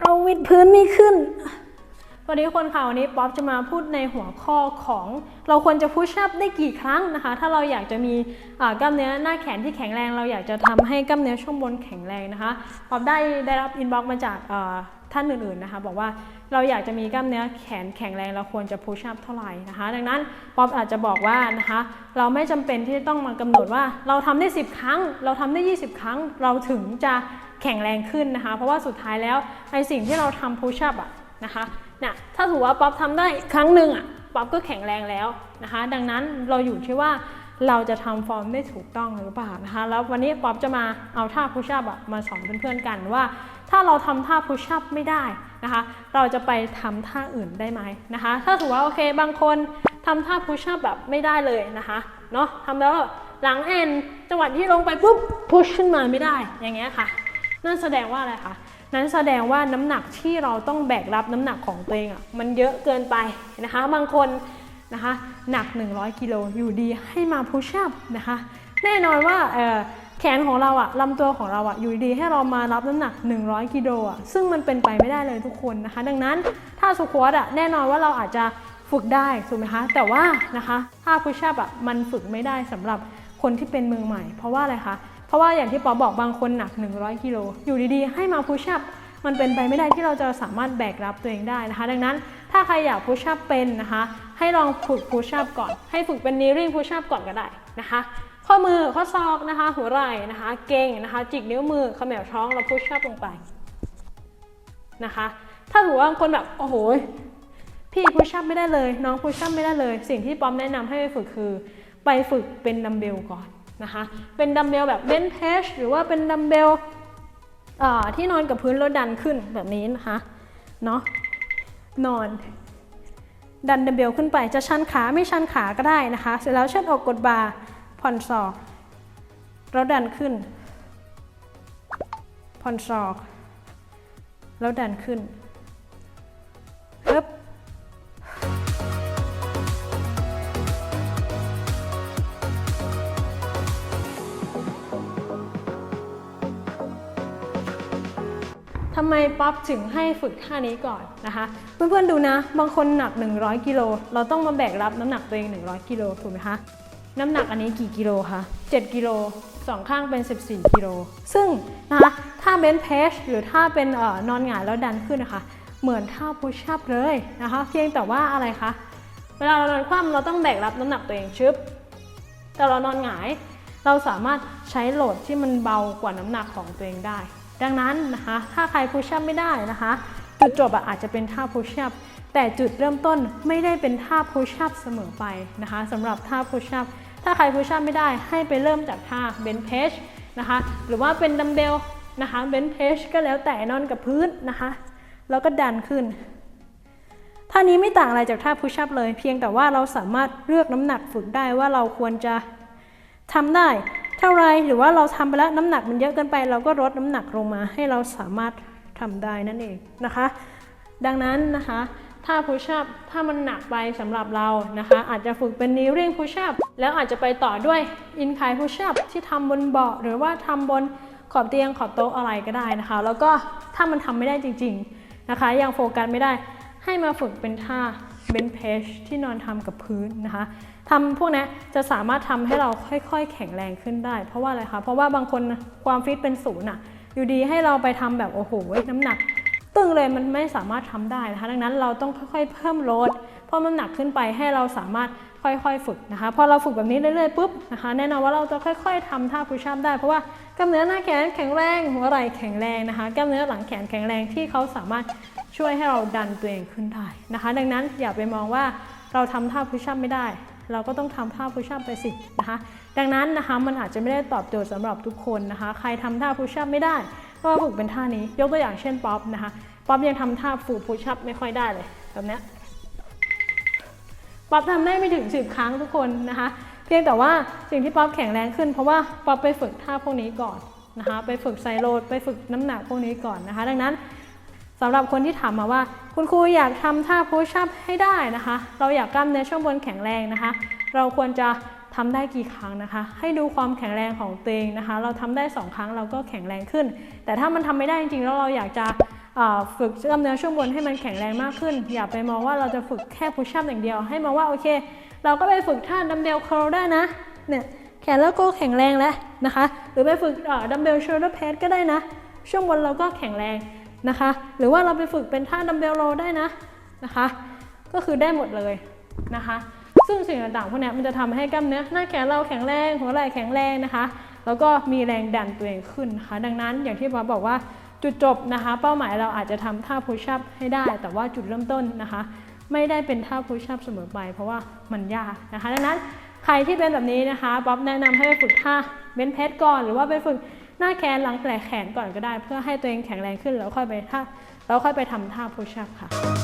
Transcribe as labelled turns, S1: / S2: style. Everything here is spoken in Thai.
S1: เราวิดพื้นไม่ขึ้นสวัสดีทุกคนค่ะวันนี้ป๊อปจะมาพูดในหัวข้อของเราควรจะพุชอัพได้กี่ครั้งนะคะ ถ้าเราอยากจะมีกล้ามเนื้อหน้าแขนที่แข็งแรง เราอยากจะทำให้กล้ามเนื้อช่วงบนแข็งแรงนะคะป๊อปได้ได้รับอินบ็อกซ์มาจากท่านอื่นๆนะคะ บอกว่าเราอยากจะมีกล้ามเนื้อแขนแข็งแรง เราควรจะพุชอัพเท่าไหร่นะคะ ดังนั้นป๊อปอาจจะบอกว่านะคะ เราไม่จำเป็นที่จะต้องมากำหนดว่า เราทำได้ 10 ครั้ง เราทำได้ 20 ครั้ง เราถึงจะ แข็งแรงขึ้นนะคะ เพราะว่าสุดท้ายแล้วในสิ่งที่เราทำพุชอัพอะนะคะนี่ยถ้าถือว่าป๊อปทำได้ครั้งหนึ่งอะป๊อปก็แข็งแรงแล้วนะคะ ดังนั้นเราอยู่ที่ว่าเราจะทำฟอร์มได้ถูกต้องหรือเปล่านะคะ แล้ววันนี้ป๊อปจะมาเอาท่าพุชอัพอะมาสอนเพื่อนๆกันว่า ถ้าเราทำท่าพุชอัพไม่ได้นะคะ เราจะไปทำท่าอื่นได้ไหมนะคะ ถ้าถือว่าโอเคบางคนทำท่าพุชอัพแบบไม่ได้เลยนะคะเนาะทำแล้วหลังแอนจังหวะที่ลงไปปุ๊บพุชขึ้นมาไม่ได้อย่างเงี้ยค่ะ นั่นแสดงว่าอะไรคะนั้นแสดงว่าน้ำหนักที่เราต้องแบกรับน้ำหนักของตัวเองอะ่ะมันเยอะเกินไปนะคะ บางคนนะคะหนัก 100กิโลอยู่ดีให้มาพุชอัพนะคะ แน่นอนว่าเออแขนของเราอะลำตัวของเราอะอยู่ดีให้เรามารับน้ำหนัก 100กิโลอะซึ่งมันเป็นไปไม่ได้เลยทุกคนนะคะ ดังนั้นถ้าสควอตอะแน่นอนว่าเราอาจจะฝึกได้ถูกไหมคะ แต่ว่านะคะถ้าพุชอัพอะมันฝึกไม่ได้สำหรับคนที่เป็นมือใหม่ เพราะว่าอะไรคะ เพราะว่าอย่างที่ปอบอกบางคนหนัก 100กิโลอยู่ดีๆ ให้มาพุชอัพมันเป็นไปไม่ได้ที่เราจะสามารถแบกรับตัวเองได้นะคะ ดังนั้นถ้าใครอยากพุชอัพเป็นนะคะ ให้ลองฝึกพุชอัพก่อน ให้ฝึกเป็นนีริ่งพุชอัพก่อนก็ได้นะคะข้อมือข้อศอกนะคะ หัวไหล่นะคะ เก่งนะคะ จิกนิ้วมือเขมวท้องแล้วพุชอัพลงไปนะคะ ถ้าถือว่าบางคนแบบโอ้โหพี่พุชอัพไม่ได้เลย น้องพุชอัพไม่ได้เลย สิ่งที่ป๊อมแนะนำให้ไปฝึกคือ ไปฝึกเป็นดัมเบลก่อน นะคะ เป็นดัมเบลแบบเบนเพชหรือว่าเป็นดัมเบลที่นอนกับพื้นแล้วดันขึ้นแบบนี้นะคะเนาะนอน ดันดัมเบลขึ้นไปจะชันขาไม่ชันขาก็ได้นะคะ เสร็จแล้วเชิดอกกดบ่าผ่อนศอกแล้วดันขึ้น ผ่อนศอก แล้วดันขึ้น ทำไมป๊อปถึงให้ฝึกท่านี้ก่อนนะคะ เพื่อนๆดูนะ บางคนหนัก 100 กิโล เราต้องมาแบกรับน้ำหนักตัวเอง 100 กิโลถูกไหมคะ น้ำหนักอันนี้กี่กิโลคะ 7 กิโลสองข้างเป็น 14 กิโล ซึ่งนะคะถ้าเบนเพชหรือถ้าเป็นออนอนหงายแล้วดันขึ้นนะคะ เหมือนท่าพุชอัพเลยนะคะ เพียงแต่ว่าอะไรคะ เวลาเรานอนคว่ำเราต้องแบกรับน้ำหนักตัวเองชึบ แต่เรานอนหงาย เราสามารถใช้โหลดที่มันเบากว่าน้ำหนักของตัวเองได้ ดังนั้นนะคะถ้าใครพุชอัพไม่ได้นะคะ จุดจบอาจจะเป็นท่าพุชอัพแต่จุดเริ่มต้นไม่ได้เป็นท่าพุชอัพเสมอไปนะคะสำหรับท่าพุชอัพถ้าใครพุชอัพไม่ได้ให้ไปเริ่มจากท่าเบนเพชนะคะหรือว่าเป็นดัมเบลนะคะเบนเพชก็แล้วแต่นอนกับพื้นนะคะแล้วก็ดันขึ้นท่านี้ไม่ต่างอะไรจากท่าพุชอัพเลย เพียงแต่ว่าเราสามารถเลือกน้ำหนักฝึกได้ว่าเราควรจะทำได้ ท่าไรหรือว่าเราทำไปแล้วน้ำหนักมันเยอะเกินไป เราก็ลดน้ำหนักลงมาให้เราสามารถทำได้นั่นเองนะคะ ดังนั้นนะคะถ้าพุชอัพถ้ามันหนักไปสำหรับเรานะคะ อาจจะฝึกเป็นนิ้วเร่งพุชอัพแล้วอาจจะไปต่อด้วยอินคายพุชอัพที่ทำบนเบาะหรือว่าทำบนขอบเตียงขอบโต๊ะอะไรก็ได้นะคะ แล้วก็ถ้ามันทำไม่ได้จริง ๆนะคะ ยังโฟกัสไม่ได้ให้มาฝึกเป็นท่า เบนเพชที่นอนทำกับพื้นนะคะทำพวกนี้จะสามารถทำให้เราค่อย ๆ แข็งแรงขึ้นได้ เพราะว่าอะไรคะ เพราะว่าบางคนความฟิตเป็นศูนย์อะอยู่ดีให้เราไปทำแบบโอ้โหน้ำหนัก ตึงเลยมันไม่สามารถทำได้นะคะดังนั้นเราต้องค่อยๆ เพิ่มโหลดเพิ่มน้ำหนักขึ้นไปให้เราสามารถค่อยๆ ฝึกนะคะพอเราฝึกแบบนี้เรื่อยๆปุ๊บนะคะแน่นอนว่าเราจะค่อย ๆทำท่าพุชอัพได้เพราะว่ากล้ามเนื้อหน้าแขนแข็งแรงหัวไหล่แข็งแรงนะคะกล้ามเนื้อหลังแขนแข็งแรงที่เขาสามารถ ช่วยให้เราดันตัวเองขึ้นได้นะคะ ดังนั้นอย่าไปมองว่าเราทำท่าพุชอัพไม่ได้ เราก็ต้องทำท่าพุชอัพไปสินะคะ ดังนั้นนะคะมันอาจจะไม่ได้ตอบโจทย์สำหรับทุกคนนะคะ ใครทำท่าพุชอัพไม่ได้ ก็ฝึกเป็นท่านี้ ยกตัวอย่างเช่นป๊อปนะคะ ป๊อปยังทำท่าฟูพุชอัพไม่ค่อยได้เลยแบบนี้ป๊อปทำได้ไม่ถึงสิบครั้งทุกคนนะคะ เพียงแต่ว่าสิ่งที่ป๊อปแข็งแรงขึ้น เพราะว่าป๊อปไปฝึกท่าพวกนี้ก่อนนะคะ ไปฝึกไซโรดไปฝึกน้ำหนักพวกนี้ก่อนนะคะ ดังนั้น สำหรับคนที่ถามมาว่า คุณครูอยากทำท่าพุชอัพให้ได้นะคะ เราอยากกล้ามเนื้อช่วงบนแข็งแรงนะคะ เราควรจะทำได้กี่ครั้งนะคะ ให้ดูความแข็งแรงของตัวเองนะคะ เราทำได้ 2 ครั้งเราก็แข็งแรงขึ้น แต่ถ้ามันทำไม่ได้จริงๆแล้วเราอยากจะฝึกกล้ามเนื้อช่วงบนให้มันแข็งแรงมากขึ้น อย่าไปมองว่าเราจะฝึกแค่พุชอัพอย่างเดียว ให้มองว่าโอเค เราก็ไปฝึกท่าดัมเบล curl ได้นะเนี่ยแขนแล้วก็แข็งแรงแล้วนะคะ หรือไปฝึกดัมเบล shoulder press ก็ได้นะ ช่วงบนเราก็แข็งแรง นะคะ หรือว่าเราไปฝึกเป็นท่าดัมเบลโรได้นะนะคะ ก็คือได้หมดเลยนะคะ ซึ่งสิ่งต่างๆพวกนี้มันจะทำให้กล้ามเนื้อหน้าแขนเราแข็งแรงหัวไหล่แข็งแรงนะคะ แล้วก็มีแรงดันตัวเองขึ้นนะคะ ดังนั้นอย่างที่บอบอกว่าจุดจบนะคะ เป้าหมายเราอาจจะทำท่า push up ให้ได้ แต่ว่าจุดเริ่มต้นนะคะ ไม่ได้เป็นท่า push up เสมอไป เพราะว่ามันยากนะคะ ดังนั้นใครที่เป็นแบบนี้นะคะบ๊อบแนะนำให้ไปฝึกท่าเบนเพสก่อน หรือว่าไปฝึก หน้าแขนหลังแปลแขนก่อนก็ได้ เพื่อให้ตัวเองแข็งแรงขึ้นแล้วค่อยไปท่าแล้วค่อยไปทำท่า push up ค่ะ